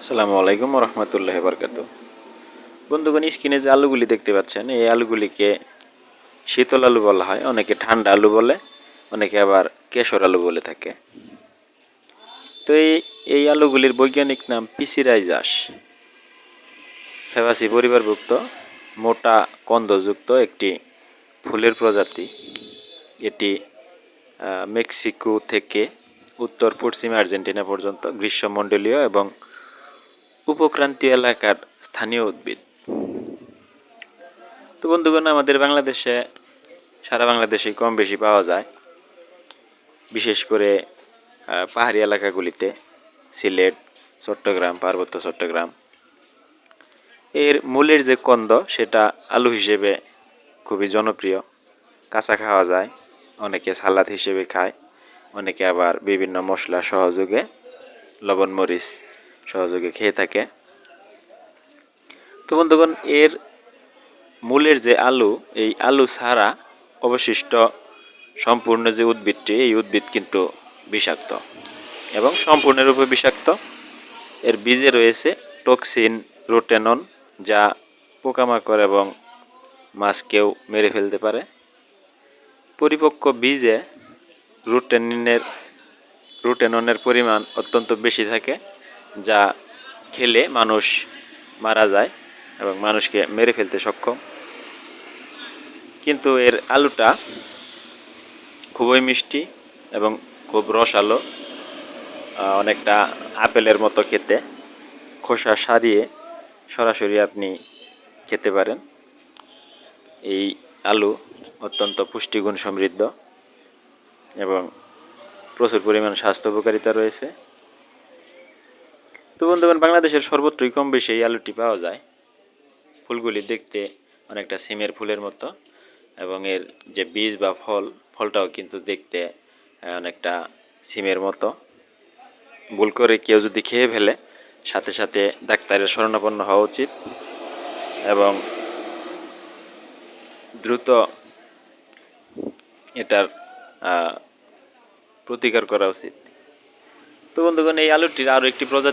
আসসালামু আলাইকুম রহমতুল্লাহ বরকাত বন্ধুগণ, স্ক্রিনে যে আলুগুলি দেখতে পাচ্ছেন, এই আলুগুলিকে শীতল আলু বলা হয়, অনেকে ঠান্ডা আলু বলে, অনেকে আবার কেশর আলু বলে থাকে। তো এই এই আলুগুলির বৈজ্ঞানিক নাম পিসিরাইজাস। ফেবাসি পরিবারভুক্ত, মোটা কন্দযুক্ত একটি ফুলের প্রজাতি। এটি মেক্সিকো থেকে উত্তর পশ্চিম আর্জেন্টিনা পর্যন্ত গ্রীষ্মমণ্ডলীয় এবং উপক্রান্তীয় এলাকার স্থানীয় উদ্ভিদ। তো বন্ধুগণ, আমাদের বাংলাদেশে, সারা বাংলাদেশে কম বেশি পাওয়া যায়। বিশেষ করে পাহাড়ি এলাকাগুলিতে, সিলেট, চট্টগ্রাম, পার্বত্য চট্টগ্রাম। এর মূলের যে কন্দ, সেটা আলু হিসেবে খুবই জনপ্রিয়। কাঁচা খাওয়া যায়, অনেকে সালাদ হিসেবে খায়, অনেকে আবার বিভিন্ন মশলা সহযোগে লবণ, মরিচ সহযোগে খেয়ে থাকে। তো বন্ধুগণ, এর মূলের যে আলু, এই আলু ছাড়া অবশিষ্ট সম্পূর্ণ যে উদ্ভিদটি, এই উদ্ভিদ কিন্তু বিষাক্ত এবং সম্পূর্ণরূপে বিষাক্ত। এর বীজে রয়েছে টক্সিন, রোটেনন, যা পোকামাকড় এবং মাছকেও মেরে ফেলতে পারে। পরিপক্ক বীজে রুটেনিনের, রুটেননের পরিমাণ অত্যন্ত বেশি থাকে। যা খেলে মানুষ মারা যায় এবং মানুষকে মেরে ফেলতে সক্ষম। কিন্তু এর আলুটা খুবই মিষ্টি এবং খুব রসালো অনেকটা আপেলের মতো খেতে। খোসা সারিয়ে সরাসরি আপনি খেতে পারেন। এই আলু অত্যন্ত পুষ্টিগুণ সমৃদ্ধ এবং প্রচুর পরিমাণ স্বাস্থ্য উপকারিতা রয়েছে। তো বন্ধুগণ, বাংলাদেশের সর্বত্রই কম বেশি এই আলুটি পাওয়া যায়। ফুলগুলি দেখতে অনেকটা সিমের ফুলের মতো এবং এর যে বীজ বা ফল, ফলটাও কিন্তু দেখতে অনেকটা সিমের মতো। ভুল করে কেউ যদি খেয়ে ফেলে, সাথে সাথে ডাক্তারের শরণাপন্ন হওয়া উচিত এবং দ্রুত এটার প্রতিকার করা উচিত। তো বন্ধুগণ, এই আলুটির আরও একটি প্রজাতি